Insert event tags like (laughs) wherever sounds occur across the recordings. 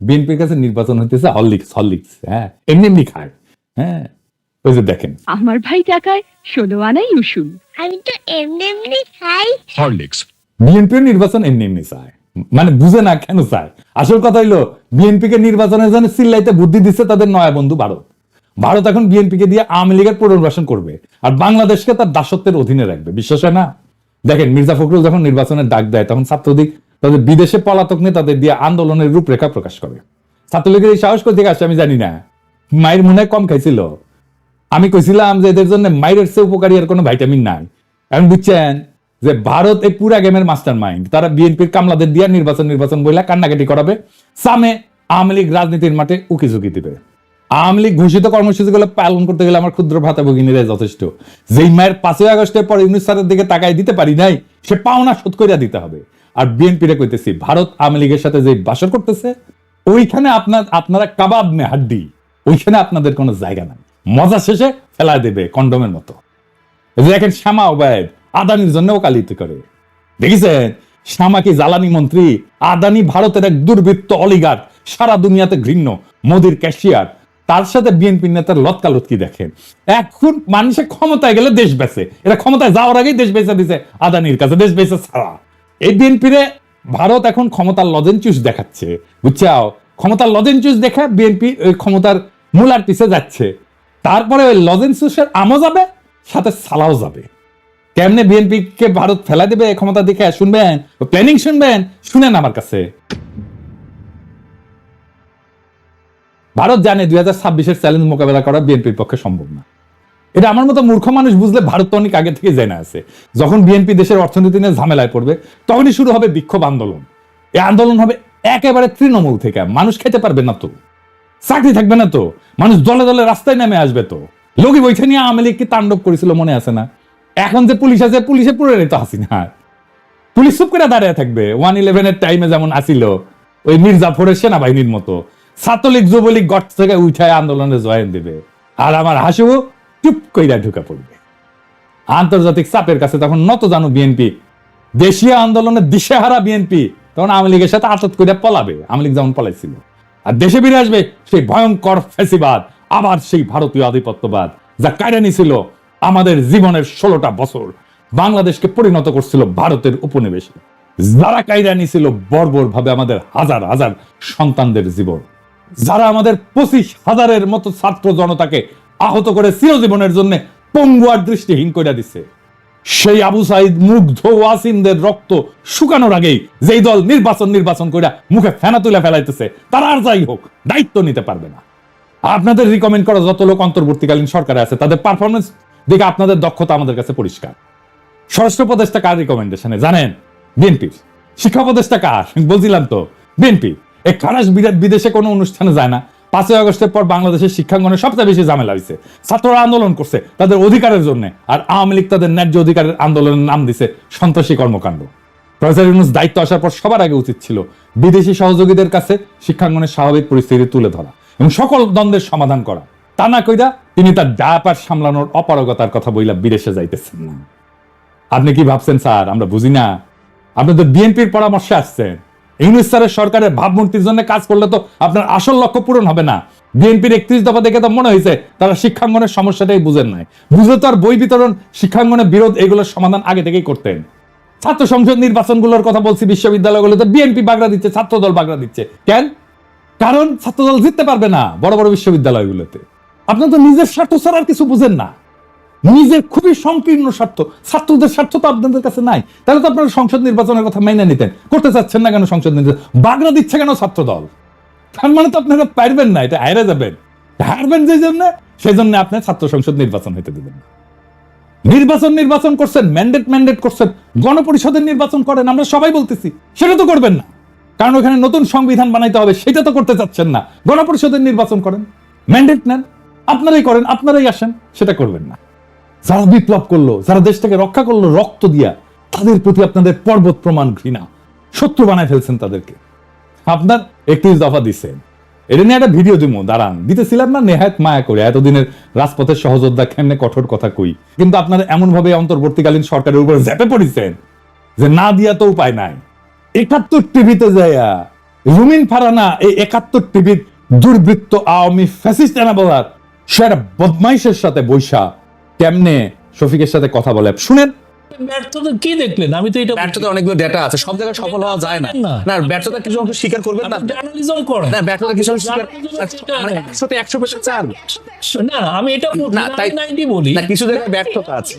বিএনপির কাছে নির্বাচন হইতেছে হরলিক্স হরলিক্স হ্যাঁ? এমনি এমনি খায় হ্যাঁ? ওই যে দেখেন। আমার ভাই টাকায় ষোলো আনাই উসুল। আমি তো এমনি এমনি খাই। Horlicks, বিএনপির নির্বাচন এমনি এমনি চায়। মানে বুঝে না কেন চায়? আসল কথা হইল বিএনপি কে নির্বাচনের জন্য সিল্লাইতে বুদ্ধি দিচ্ছে তাদের নয়া বন্ধু ভারত। ভারত এখন বিএনপি কে দিয়ে আওয়ামী লীগের পুনর্বাসন করবে আর বাংলাদেশকে তার দাসত্বের অধীনে রাখবে। বিশ্বাস হয় না? দেখেন মির্জা ফখরুল যখন নির্বাচনের ডাক দেয় তখন ছাত্রদিক তাদের বিদেশে পলাতক নেতাদের দিয়ে আন্দোলনের রূপরেখা প্রকাশ করে। ছাত্রলীগের এই সাহস কোথেকে আসে আমি জানি না। মায়ের মনে কম খাইছিল। আমি কইছিলাম যে এদের জন্য মাইরের চেয়ে উপকারী আর কোনো ভাইটামিন নাই। এখন বুঝছেন যে ভারত এই পুরা গেমের মাস্টার মাইন্ড তারা বিএনপির কামলাদের দিয়া নির্বাচন নির্বাচন বইলা কান্নাকাটি করাবে। সামে আওয়ামী লীগ রাজনীতির মাঠে উকি ঝুঁকি দিবে। আওয়ামী লীগ ঘোষিত কর্মসূচিগুলো পালন করতে গেলে আমার ক্ষুদ্র ভাতা ভগিনীরা যথেষ্ট। যেই মায়ের পাঁচই আগস্টের পর ইউনিট স্যারের দিকে তাকায় দিতে পারি নাই সে পাওনা শোধ করিয়া দিতে হবে। আর বিএনপিরে কইতেছি, ভারত আওয়ামী লীগের সাথে যে বাসর করতেছে, ওইখানে আপনার, আপনারা কাবাব মে হাড্ডি, ওইখানে আপনাদের কোনো জায়গা নাই। মজা শেষে ফেলায় দেবে কন্ডমের মতো। দেখেন শ্যামা ওবায়দ, আদানির জন্য ওকালিত করে। দেখেছেন? শ্যামা কি জ্বালানি মন্ত্রী? আদানি ভারতের এক দুর্বৃত্ত অলিগার সারা দুনিয়াতে ঘৃণ্য, মোদির ক্যাশিয়ার। তার সাথে বিএনপি নেতার লতকালতকি দেখেন এখন মানুষের ক্ষমতায় গেলে দেশ বেচে। এরা ক্ষমতায় যাওয়ার আগেই দেশ বেচে দিছে, আদানির কাছে দেশ বেচে ছাড়া। এই বিএনপিরে ভারত এখন ক্ষমতার লজেনচুস দেখাচ্ছে। বুঝছাও? ক্ষমতার লজেনচুস দেখে বিএনপি ওই ক্ষমতার মূলার পিছে যাচ্ছে। তারপরে ওই লজেনচুসের আমও যাবে, সাথে সালাও যাবে। কেমনে বিএনপি কে ভারত ফেলা দেবে ক্ষমতা দেখে শুনবেন? প্ল্যানিং শুনবেন? শুনেন আমার কাছে। ভারত জানে দুই হাজার ছাব্বিশের চ্যালেঞ্জ মোকাবেলা করা বিএনপির পক্ষে সম্ভব না। এটা আমার মতো মূর্খ মানুষ বুঝলে ভারত তো অনেক আগে থেকে জেনে আছে। যখন বিএনপি দেশের অর্থনীতি নিয়ে ঝামেলায় পড়বে, তখনই শুরু হবে বিক্ষোভ আন্দোলন। এই আন্দোলন হবে একেবারে তৃণমূল থেকে। মানুষ খেতে পারবে না তো। চাকরি থাকবে না তো। মানুষ দলে দলে রাস্তায় নেমে আসবে তো। লোকি বৈঠা নিয়ে আওয়ামী লীগ কি তাণ্ডব করেছিল মনে আছে না? এখন যে পুলিশ আছে, পুলিশে পুরো তো হাসিনা। পুলিশ চুপ করে দাঁড়িয়ে থাকবে। ওয়ান ইলেভেনের টাইমে যেমন আসিল, ওই মির্জাফরের সেনাবাহিনীর মতো। ছাত্রলীগ, যুবলীগ গট থেকে উঠায় আন্দোলনে জয়েন দেবে। আর আমার হাসু চুপ কইরা ঢুকে পড়বে। আন্তর্জাতিক চাপের কাছে তখন নত জানো বিএনপি। দেশীয় আন্দোলনের দিশেহারা বিএনপি তখন আওয়ামী লীগের সাথে আতত করে পলাবে। আওয়ামী লীগ যেমন পলাইছিল। আর দেশে ফিরে আসবে সেই ভয়ঙ্কর ফেসিবাদ আবার সেই ভারতীয় আধিপত্যবাদ, যা কায়রানি ছিল আমাদের জীবনের ষোলোটা বছর। বাংলাদেশকে পরিণত করছিল ভারতের উপনিবেশে। যারা কায়রানি ছিল বর্বর ভাবে আমাদের হাজার হাজার সন্তানদের জীবন। যারা আমাদের পঁচিশ হাজারের মতো ছাত্র জনতাকে আহত করে চিরজীবনের জন্য পঙ্গু আর দৃষ্টিহীন করে দিছে। সেই আবু সাইদ মুগ্ধ ওয়াসিমদের রক্ত শুকানোর আগেই যেই দল নির্বাচন নির্বাচন করে মুখে ফেনা তুলে ফেলাইতেছে, তারা আর যাই হোক, দায়িত্ব নিতে পারবে না। আপনাদের রিকমেন্ড করা যত লোক অন্তর্বর্তীকালীন সরকারে আছে, তাদের পারফরমেন্স দেখে আপনাদের দক্ষতা আমাদের কাছে পরিষ্কার। স্বরাষ্ট্র উপদেষ্টা কার রিকমেন্ডেশনে জানেন, বিএনপির। শিক্ষা উপদেষ্টা কার? বলছিলাম তো বিএনপি এই বিদেশে কোনো অনুষ্ঠানে যায় না। পাঁচই আগস্টের পর বাংলাদেশের শিক্ষাঙ্গনে সবচেয়ে বেশি ঝামেলা হয়েছে ছাত্ররা আন্দোলন করছে তাদের অধিকারের জন্য। আর আওয়ামী লীগ তাদের ন্যায্য অধিকারের আন্দোলনের নাম দিছে সন্ত্রাসী কর্মকাণ্ড। প্রফেসর ইউনুস দায়িত্ব আসার পর সবার আগে উচিত ছিল বিদেশি সহযোগীদের কাছে শিক্ষাঙ্গনের স্বাভাবিক পরিস্থিতি তুলে ধরা এবং সকল দ্বন্দ্বের সমাধান করা। তা না কইরা তিনি তার ডায়াপার সামলানোর অপারগতার কথা বইলা বিদেশে যাইতেছেন না। আপনি কি ভাবছেন, স্যার? আমরা বুঝি না। আপনি তো বিএনপির পরামর্শে আসছেন। ইউনুস স্যারের সরকারের ভাবমূর্তির জন্য কাজ করলে তো আপনার আসল লক্ষ্য পূরণ হবে না। বিএনপির একত্রিশ দফা দেখে তো মনে হয়েছে, তারা শিক্ষাঙ্গনের সমস্যাটাই বুঝেন নাই। বুঝলে তো আর বই বিতরণ, শিক্ষাঙ্গনের বিরোধ, এগুলোর সমাধান আগে থেকেই করতেন। ছাত্র সংসদ নির্বাচনগুলোর কথা বলছি বিশ্ববিদ্যালয়গুলোতে বিএনপি বাগড়া দিচ্ছে, ছাত্রদল বাগড়া দিচ্ছে। কেন? কারণ ছাত্রদল জিততে পারবে না বড় বড় বিশ্ববিদ্যালয়গুলোতে। আপনার তো নিজের স্বার্থ ছাড়া আর কিছু বুঝেন না। নিজের খুবই সংকীর্ণ স্বার্থ, ছাত্রদের স্বার্থ তো আপনাদের কাছে নাই। তাহলে তো আপনারা সংসদ নির্বাচনের কথা মেনে নিতেন। করতে চাচ্ছেন না কেন সংসদ নির্বাচন? বাগড়া দিচ্ছে কেন ছাত্র দল তার মানে তো আপনারা পারবেন না, এটা হারে যাবেন। হারবেন যে জন্য, সেই জন্য আপনি ছাত্র সংসদ নির্বাচন হইতে দিবেন না। নির্বাচন নির্বাচন করছেন ম্যান্ডেট ম্যান্ডেট করছেন, গণপরিষদের নির্বাচন করেন, আমরা সবাই বলতেছি, সেটা তো করবেন না। কারণ ওখানে নতুন সংবিধান বানাইতে হবে, সেটা তো করতে চাচ্ছেন না। গণপরিষদের নির্বাচন করেন ম্যান্ডেট নেন, আপনারাই করেন, আপনারাই আসেন, সেটা করবেন না। যারা বিপ্লব করল, যারা দেশটাকে রক্ষা করল, রক্ত দিয়া, তাদের প্রতি আপনাদের পর্বত প্রমাণ ঘৃণা। শত্রু বানায় ফেলছেন তাদেরকে। আপনার একত্রিশ দফা দিচ্ছেন। এটা নিয়ে একটা ভিডিও দিব, দাঁড়ান। দিতেছিলাম না নেহায়ত মায়া করে। এতদিনের রাজপথের সহযোদ্ধা কেমনে কঠোর কথা কই? কিন্তু আপনার এমন ভাবে অন্তর্বর্তীকালীন সরকারের উপর জ্যাপে পড়েছেন যে না দিয়া তো উপায় নাই। একাত্তর টিভিতে যাইয়া রুমিন ফারানা এই একাত্তর টিভির দুর্বৃত্ত আওয়ামী ফ্যাসিস্ট বলার সে একটা বদমাইশের সাথে বৈশা কেমনে শফিকের সাথে কথা বলে? শুনেন। ব্যর্থতা কি দেখলেন? আমি তো এটা ব্যর্থতা অনেকগুলো ডেটা আছে সব জায়গায় সফল হওয়া যায় না। না। ব্যর্থতা কিছু অংশ স্বীকার করবেন না। জার্নালিজম করেন। না ব্যর্থতা কিছু অংশ স্বীকার মানে একশোতে একশো পার্সেন্ট চান না আমি এটা না, তাই- নাইনটি বলি। না কিছু জায়গায় ব্যর্থতা আছে।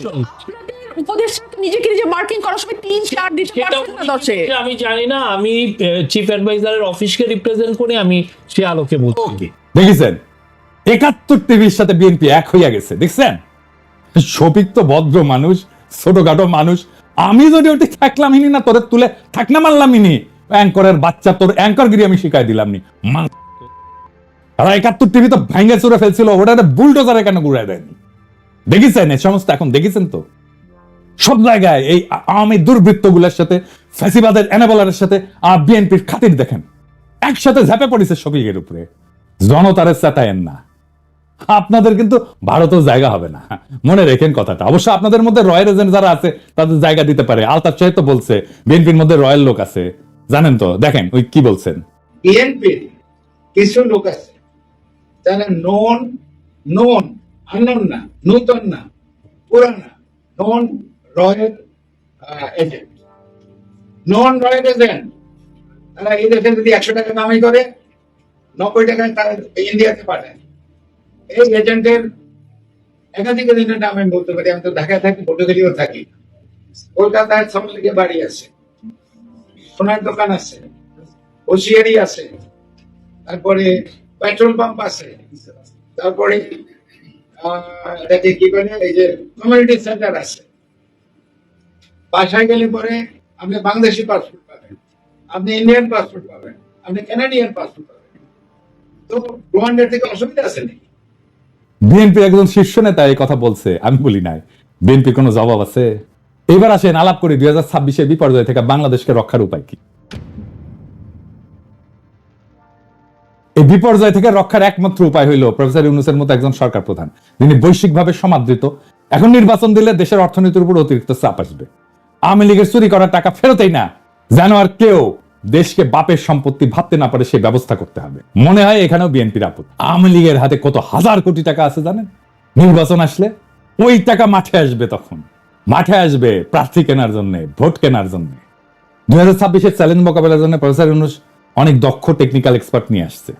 নিজেকে নিজে মার্কিং করার সময় তিন চার দিতে সেটা পারছেন না দশে আমি জানি না আমি চিফ অ্যাডভাইজারের অফিসকে রিপ্রেজেন্ট করে আমি সে আলোকে বলছি। দেখেছেন? একাত্তর টিভির সাথে বিএনপি এক হইয়া গেছে দেখছেন? শফিক তো ভদ্র মানুষ, ছোটখাটো মানুষ। আমি যদি ওটি থাকলাম ইনি না তোরে তুলে থাক না মারলাম ইনি অ্যাঙ্করের বাচ্চা তোর অ্যাঙ্করগিরি আমি শিখাই দিলাম নি তারা একাত্তর টিভি তো ভাঙ্গে চুরে ফেলছিল ওটা বুলডোজারে কেন ঘুরাই দেয়নি? দেখেছেন এই সমস্ত এখন দেখেছেন তো? সব জায়গায় এই আওয়ামী দুর্বৃত্তগুলোর সাথে, ফ্যাসিবাদের এনাবলারের সাথে, আর বিএনপির খাতির দেখেন। একসাথে ঝাঁপে পড়েছে শফিকের উপরে। জনতারের চাতায়েন না। আপনাদের কিন্তু ভারতেও জায়গা হবে না। মনে রেখেন কথাটা। অবশ্য আপনাদের মধ্যে রয়্যাল এজেন্ট যারা আছে, তাদের জায়গা দিতে পারে। আলতাফ সাহেব তো বলছে, বিএনপির মধ্যে রয়্যাল লোক আছে। জানেন তো? দেখেন, ওই কি বলছেন? কিছু লোক আছে নন নন, আনন না, নূতন না, পুরানা, non royal agent. Non royal agent, তারা এই দেশে যদি একশো টাকা কামাই করে, নব্বই টাকায় তারা ইন্ডিয়াতে পাঠায়। এই এজেন্টের একাধিক আমি বলতে পারি, আমি তো ঢাকায় থাকি থাকি। কলকাতায় বাড়ি আছে, সোনার দোকান আছে, হোশিয়ারি আছে, তারপরে পেট্রোল পাম্প আছে, তারপরে এটাকে কি বলে, এই যে কমিউনিটি সেন্টার আছে। বাসায় গেলে পরে আপনি বাংলাদেশি পাসপোর্ট পাবেন, আপনি ইন্ডিয়ান পাসপোর্ট পাবেন, আপনি কানাডিয়ান পাসপোর্ট পাবেন। তো রোয়ান্ডার থেকে অসুবিধা আছে নাকি? বিএনপির একজন শীর্ষ নেতা এই কথা বলছে, আমি বলি নাই। বিএনপি কোনো জবাব আছে? এবার আসেন আলাপ করি, দুই হাজার ছাব্বিশের বিপর্যয় থেকে বাংলাদেশকে রক্ষার উপায় কি? এই বিপর্যয় থেকে রক্ষার একমাত্র উপায় হইল প্রফেসর ইউনুসের মতো একজন সরকার প্রধান, যিনি বৈশ্বিকভাবে সমাদৃত। এখন নির্বাচন দিলে দেশের অর্থনীতির উপর অতিরিক্ত চাপ আসবে। আওয়ামী লীগের চুরি করার টাকা ফেরতেই না। যেন আর কেউ দেশকে বাপের সম্পত্তি ভাবতে না পারে সেই ব্যবস্থা করতে হবে। মনে হয় এখানেও বিএনপির আপদ আওয়ামী লীগের হাতে কত হাজার কোটি টাকা আছে জানেন? নির্বাচন আসলে ওই টাকা মাঠে আসবে তখন। মাঠে আসবে প্রার্থী কেনার জন্য, ভোট কেনার জন্য। দুই হাজার ছাব্বিশের চ্যালেঞ্জ মোকাবেলার জন্য প্রফেসর ইউনুস অনেক দক্ষ টেকনিক্যাল এক্সপার্ট নিয়ে আসছে।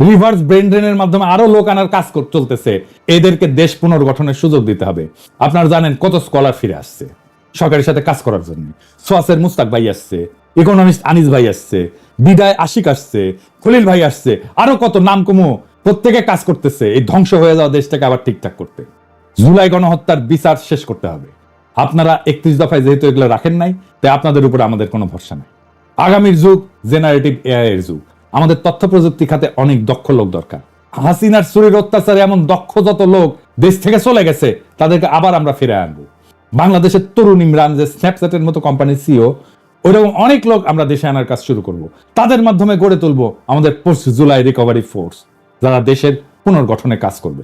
রিভার্স ব্রেন ড্রেনের মাধ্যমে আরও লোক আনার কাজ চলতেছে। এদেরকে দেশ পুনর্গঠনের সুযোগ দিতে হবে। আপনারা জানেন কত স্কলার ফিরে আসছে। সরকারের সাথে কাজ করার জন্য। সোয়াসের মুস্তাক ভাই আসছে। ইকোনমিস্ট আনিস ভাই আসছে, বিদায় আশিক আসছে, খলিল ভাই আসছে, আরও কত নাম কমো, প্রত্যেকে কাজ করতেছে, এই ধ্বংস হয়ে যাওয়া দেশটাকে আবার ঠিকঠাক করতে। জুলাই গণহত্যার বিচার শেষ করতে হবে। আপনারা একত্রিশ দফায় যেহেতু এগুলো রাখেন নাই, তাই আপনাদের উপরে আমাদের কোনো ভরসা নাই। আগামীর যুগ, জেনারেটিভ এআই এর যুগ। আমাদের তথ্য প্রযুক্তি খাতে অনেক দক্ষ লোক দরকার। হাসিনার চুরির অত্যাচারে এমন দক্ষ যত লোক দেশ থেকে চলে গেছে, তাদেরকে আবার আমরা ফিরে আনব। বাংলাদেশের তরুণ ইমরান যে স্ন্যাপচ্যাটের মতো কোম্পানির সিও ওইরকম অনেক লোক আমরা দেশে আনার কাজ শুরু করব। তাদের মাধ্যমে গড়ে তুলবো আমাদের পোস্ট জুলাই রিকভারি ফোর্স যারা দেশের পুনর্গঠনে কাজ করবে।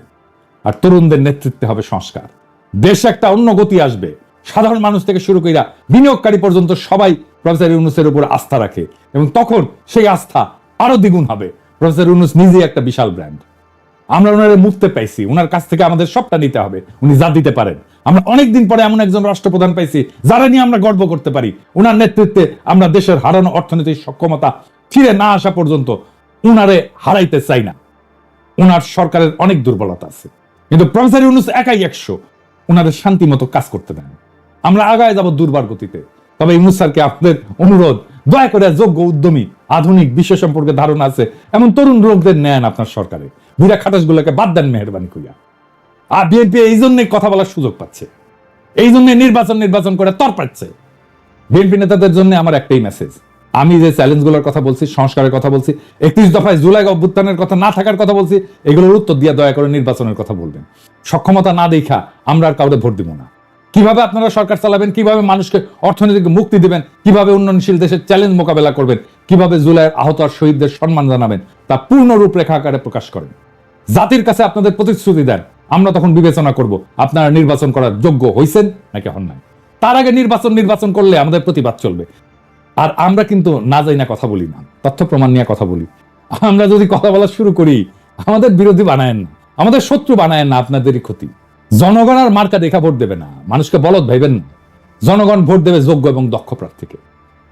আর তরুণদের নেতৃত্বে হবে সংস্কার। দেশে একটা অন্য গতি আসবে। সাধারণ মানুষ থেকে শুরু কইরা বিনিয়োগকারী পর্যন্ত সবাই প্রফেসর ইউনুসের উপর আস্থা রাখে এবং তখন সেই আস্থা আরও দ্বিগুণ হবে। প্রফেসর ইউনুস নিজেই একটা বিশাল ব্র্যান্ড আমরা ওনারে মুক্তে পাইছি। ওনার কাছ থেকে আমাদের সবটা নিতে হবে। উনি যা দিতে পারেন। আমরা অনেকদিন পরে এমন একজন রাষ্ট্রপ্রধান পাইছি, যারা নিয়ে আমরা গর্ব করতে পারি। ওনার নেতৃত্বে আমরা দেশের হারানো অর্থনৈতিক সক্ষমতা ফিরে না আসা পর্যন্ত উনারে হারাইতে চাই না। ওনার সরকারের অনেক দুর্বলতা আছে। কিন্তু প্রফেসর ইউনুস একাই একশো। ওনাদের শান্তি মতো কাজ করতে দেন। আমরা আগায় যাব দুর্বার গতিতে। তবে ইউনুস স্যারকে আপনাদের অনুরোধ, দয়া করে যোগ্য উদ্যমী আধুনিক বিশ্ব সম্পর্কে ধারণা আছে, এমন তরুণ লোকদের নেন আপনার সরকারে। বুড়া খাটাসগুলোকে বাদ দেন মেহরবানি করিয়া আর বিএনপি এই জন্যই কথা বলার সুযোগ পাচ্ছে। এই জন্য নির্বাচন নির্বাচন করে তর পাচ্ছে। বিএনপি নেতাদের জন্য আমার একটাই মেসেজ আমি যে চ্যালেঞ্জগুলোর কথা বলছি, সংস্কারের কথা বলছি, একত্রিশ দফায় জুলাই অভ্যুত্থানের কথা না থাকার কথা বলছি, এগুলোর উত্তর দিয়ে দয়া করে নির্বাচনের কথা বলবেন। সক্ষমতা না দেখা আমরা আর কাউকে ভোট দিব না। কীভাবে আপনারা সরকার চালাবেন, কীভাবে মানুষকে অর্থনৈতিক মুক্তি দিবেন, কীভাবে উন্নয়নশীল দেশের চ্যালেঞ্জ মোকাবেলা করবেন কীভাবে জুলাইয়ের আহত আর শহীদদের সম্মান জানাবেন, তা পূর্ণ রূপরেখা আকারে প্রকাশ করেন। জাতির কাছে আপনাদের প্রতিশ্রুতি দেন, আমরা তখন বিবেচনা করব আপনারা নির্বাচন করার যোগ্য হইছেন নাকি হন নাই। তার আগে নির্বাচন নির্বাচন করলে আমাদের প্রতিবাদ চলবে। আর আমরা কিন্তু না যাই না কথা বলি না, তথ্য প্রমাণ নিয়ে কথা বলি। আমরা যদি কথা বলা শুরু করি, আমাদের বিরোধী বানায়েন না, আমাদের শত্রু বানায়েন না, আপনাদেরই ক্ষতি। জনগণ আর মার্কা দেখা ভোট দেবে না, মানুষকে বলদ ভাইবেন না। জনগণ ভোট দেবে যোগ্য এবং দক্ষ প্রার্থীকে।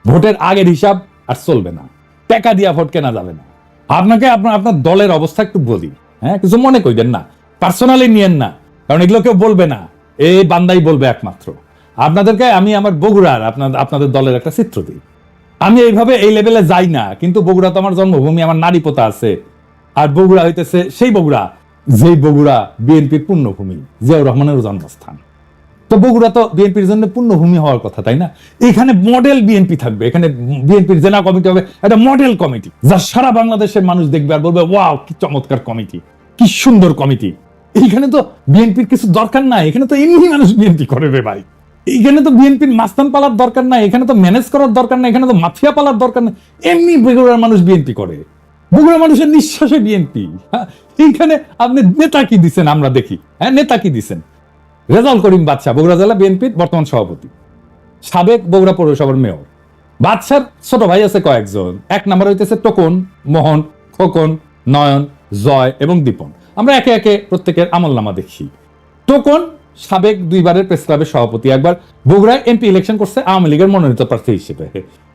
ভোটের আগের হিসাব আর চলবে না। টাকা দিয়া ভোট কেনা যাবে না। আপনাকে আপনার আপনার দলের অবস্থা একটু বলি হ্যাঁ? কিছু মনে কইবেন না। পার্সোনালি নিয়েন না, কারণ এগুলো কেউ বলবে না। এই বান্দাই বলবে একমাত্র। আপনাদেরকে আমি আমার বগুড়ার আপনার আপনাদের দলের একটা চিত্র দিই। আমি এইভাবে এই লেভেলে যাই না, কিন্তু বগুড়া তো আমার জন্মভূমি, আমার নারী পোতা আছে। আর বগুড়া হইতেছে সেই বগুড়া, যেই বগুড়া বিএনপির পূর্ণভূমি, জিয়াউর রহমানের জন্মস্থান। তো বগুড়া তো বিএনপির জন্য পূর্ণভূমি হওয়ার কথা, তাই না? এখানে মডেল বিএনপি থাকবে, এখানে বিএনপির জেলা কমিটি হবে একটা মডেল কমিটি যা সারা বাংলাদেশের মানুষ দেখবে আর বলবে ওয়াও কি চমৎকার কমিটি কি সুন্দর কমিটি এইখানে তো বিএনপির কিছু দরকার নাই, এখানে তো এমনি মানুষ বিএনপি করে রে ভাই। এইখানে তো বিএনপির মাস্তান পালার দরকার নাই, এখানে তো ম্যানেজ করার দরকার নাই, এখানে তো মাফিয়া পালার দরকার নাই, এমনি বগুড়ার মানুষ বিএনপি করে। বগুড়ার মানুষের নিঃশ্বাসে বিএনপি এইখানে আপনি নেতা কি দিচ্ছেন আমরা দেখি। হ্যাঁ নেতা কি দিচ্ছেন রেজাউল করিম বাদশাহ, বগুড়া জেলা বিএনপির বর্তমান সভাপতি, সাবেক বগুড়া পৌরসভার মেয়র। বাদশার ছোট ভাই আছে কয়েকজন, এক নম্বর হইতেছে টোকন, মোহন, খোকন, নয়ন, জয় এবং দীপন। আমরা একে একে প্রত্যেকের আমল নামা দেখি। টোকন সাবেক দুইবারের প্রেস ক্লাবের সভাপতি, একবার বগুড়ায় এমপি ইলেকশন করছে আওয়ামী লীগের মনোনীত প্রার্থী হিসেবে।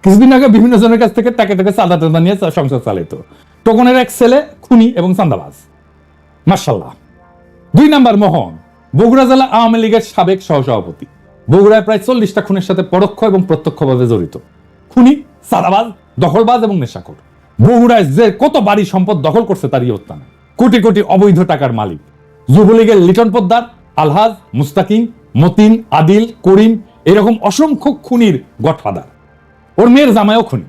কিছুদিন আগে বিভিন্ন জনের কাছ থেকে টাকা টাকা চাঁদা টাদা নিয়ে সংসার চালিত। টোকনের এক ছেলে খুনি এবং চান্দাবাজ মার্শাল্লাহ দুই নাম্বার মোহন। বগুড়া জেলা আওয়ামী লীগের সাবেক সহসভাপতি। বগুড়ায় প্রায় চল্লিশটা খুনের সাথে পরোক্ষ এবং প্রত্যক্ষভাবে জড়িত। খুনি সাদাবাজ দখলবাজ এবং নেশাখোর। বগুড়ায় যে কত বাড়ি সম্পদ দখল করছে তার ইয়ত্তা নেই কোটি কোটি অবৈধ টাকার মালিক। যুবলীগের লিটন পোদ্দার, আলহাজ, মুস্তাকিম, মতিন, আদিল, করিম এরকম অসংখ্য খুনির গডফাদার। ওর মেয়ের জামাইও খুনি।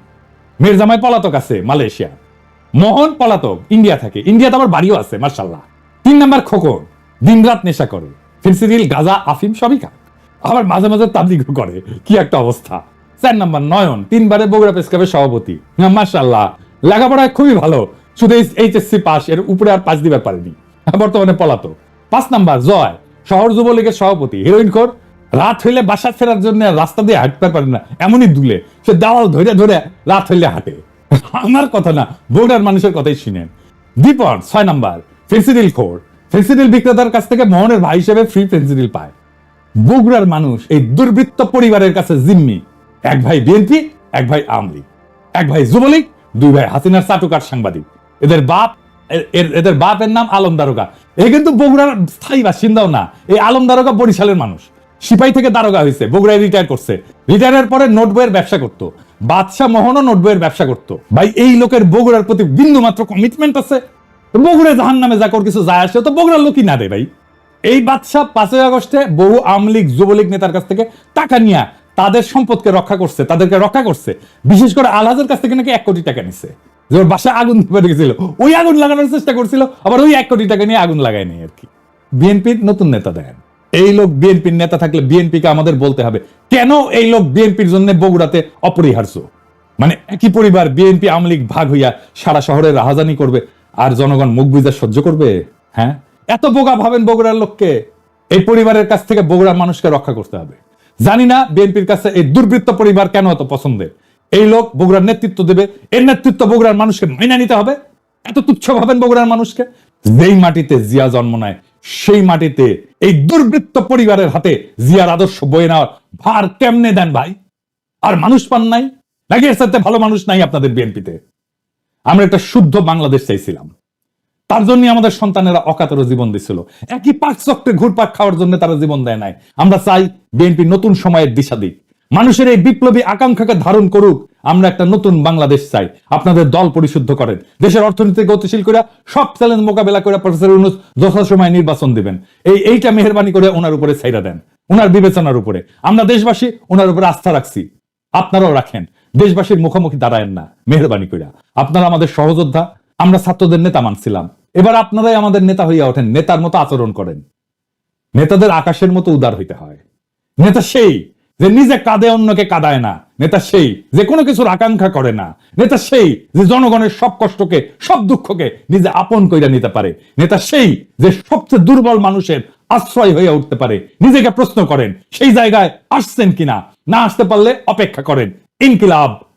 মেয়ের জামাই পলাতক আছে মালয়েশিয়া। মোহন পলাতক ইন্ডিয়া থাকে। ইন্ডিয়াতে আমার বাড়িও আছে মার্শাল্লাহ তিন নাম্বার খোকন, দিনরাত নেশা করে। ফেন্সিডিল গাজা, আফিম সবই আবার মাঝে মাঝে তাবলিগও করে। কি একটা অবস্থা। চার নাম্বার, নয়ন, তিনবারে বগুড়া প্রেস ক্লাবের সভাপতি। মার্শাল্লাহ লেখাপড়ায় খুবই ভালো। শুধু এইচএসসি পাস, এর উপরে আর পাস দিবার পারেনি। বর্তমানে পলাতক। পাঁচ নাম্বার, জয়। শহর যুবলীগের সভাপতি, হিরোইন খোর। রাত হইলে বাসা ফেরার জন্য রাস্তা দিয়ে হাঁটতে পারে না, এমনই দুলে। সে দেওয়াল ধরে ধরে রাত হইলে হাঁটে। আমার কথা না, বগুড়ার মানুষের কথাই শুনেন। দীপন, ছয় নাম্বার ফেন্সিডিল খোর। ফেন্সিডিল বিক্রেতার কাছ থেকে মোহনের ভাই হিসেবে ফ্রি ফেন্সিডিল পায়। বগুড়ার মানুষ এই দুর্বৃত্ত পরিবারের কাছে জিম্মি। এক ভাই বিএনপি, এক ভাই আওয়ামী লীগ। এক ভাই যুবলীগ, দুই ভাই হাসিনার চাটুকার সাংবাদিক। এদের বাপ এদের বাপের নাম আলম দারোগা। এ কিন্তু বগুড়ার স্থায়ী বাসিন্দাও না এই আলম দারোগা বরিশালের মানুষ। সিপাই থেকে দারোগা হয়েছে, বগুড়ায় রিটায়ার করছে। রিটায়ারের পরে নোট বইয়ের ব্যবসা করতো। বাদশাহ মোহনও নোট বইয়ের ব্যবসা করতো। ভাই, এই লোকের বগুড়ার প্রতি বিন্দু মাত্র কমিটমেন্ট আছে। বগুড়ে জাহান নামে যা কর কিছু যায় আসে, তো বগুড়ার লোকই না রে ভাই। এই বাদশাহ পাঁচই আগস্টে বহু আওয়ামী লীগ, যুবলীগ নেতার কাছ থেকে টাকা নিয়ে তাদের সম্পদকে রক্ষা করছে, তাদেরকে রক্ষা করছে। বিশেষ করে আলহাজের কাছ থেকে নাকি এক কোটি টাকা নিচ্ছে যে ওর বাসায় আগুন (laughs) ধরে গেছিল, ওই আগুন লাগানোর চেষ্টা করছিল, আবার ওই এক কোটি টাকা নিয়ে আগুন লাগায় নেই আর কি। বিএনপির নতুন নেতা দেন এই লোক বিএনপির নেতা থাকলে বিএনপিকে আমাদের বলতে হবে, কেন এই লোক বিএনপির জন্য বগুড়াতে অপরিহার্য? মানে একই পরিবার বিএনপি আওয়ামী লীগ ভাগ হইয়া সারা শহরে রাহাজানি করবে আর জনগণ মুখ বুঝা সহ্য করবে? হ্যাঁ? এত বোকা ভাবেন বগুড়ার লোককে। এই পরিবারের কাছ থেকে বগুড়ার মানুষকে রক্ষা করতে হবে। জানি না বিএনপির কাছে এই দুর্বৃত্ত পরিবার কেন এত পছন্দের। এই লোক বগুড়ার নেতৃত্ব দেবে। এর নেতৃত্ব বগুড়ার মানুষকে মাইনা নিতে হবে। এত তুচ্ছ ভাবেন বগুড়ার মানুষকে। যেই মাটিতে জিয়া জন্ম নেয়, সেই মাটিতে এই দুর্বৃত্ত পরিবারের হাতে জিয়ার আদর্শ বয়ে নেওয়ার ভার কেমনে দেন ভাই? আর মানুষ পান নাই? নাকি এর সাথে ভালো মানুষ নাই আপনাদের বিএনপিতে। আমরা একটা শুদ্ধ বাংলাদেশ চাইছিলাম। তার জন্য আমাদের সন্তানেরা অকাতর জীবন দিছিল। একই পাক চক্রে ঘুরপাক খাওয়ার জন্য তারা জীবন দেয় নাই। আমরা চাই বিএনপি নতুন সময়ের দিশা দিক। মানুষের এই বিপ্লবী আকাঙ্ক্ষাকে ধারণ করুক, আমরা একটা নতুন বাংলাদেশ চাই। আপনাদের দল পরিশুদ্ধ করেন। দেশের অর্থনীতি গতিশীল করে সব চ্যালেঞ্জ মোকাবেলা করে প্রফেসর ইউনুস যথাসময়ে নির্বাচন দিবেন। এই এইটা মেহরবানি করে ওনার উপরে ছাইরা দেন। ওনার বিবেচনার উপরে। আমরা দেশবাসী, ওনার উপরে আস্থা রাখছি। আপনারাও রাখেন। দেশবাসীর মুখোমুখি দাঁড়ায়েন না, মেহরবানি কইরা। আপনারা আমাদের সহযোদ্ধা, আমরা ছাত্রদের নেতা মানছিলাম। এবার আপনারাই আমাদের নেতা হইয়া ওঠেন, নেতার মতো আচরণ করেন। নেতাদের আকাশের মতো উদার হইতে হয়। নেতা সেই যে নিজে কাঁদে, অন্যকে কাঁদায় না। নেতা সেই যে কোনো কিছুর আকাঙ্ক্ষা করে না। নেতা সেই যে জনগণের সব কষ্টকে, সব দুঃখকে নিজে আপন কইরা নিতে পারে। নেতা সেই যে সবচেয়ে দুর্বল মানুষের আশ্রয় হয়ে উঠতে পারে। নিজেকে প্রশ্ন করেন, সেই জায়গায় আসছেন কিনা? না আসতে পারলে অপেক্ষা করেন। ইনকিলাব।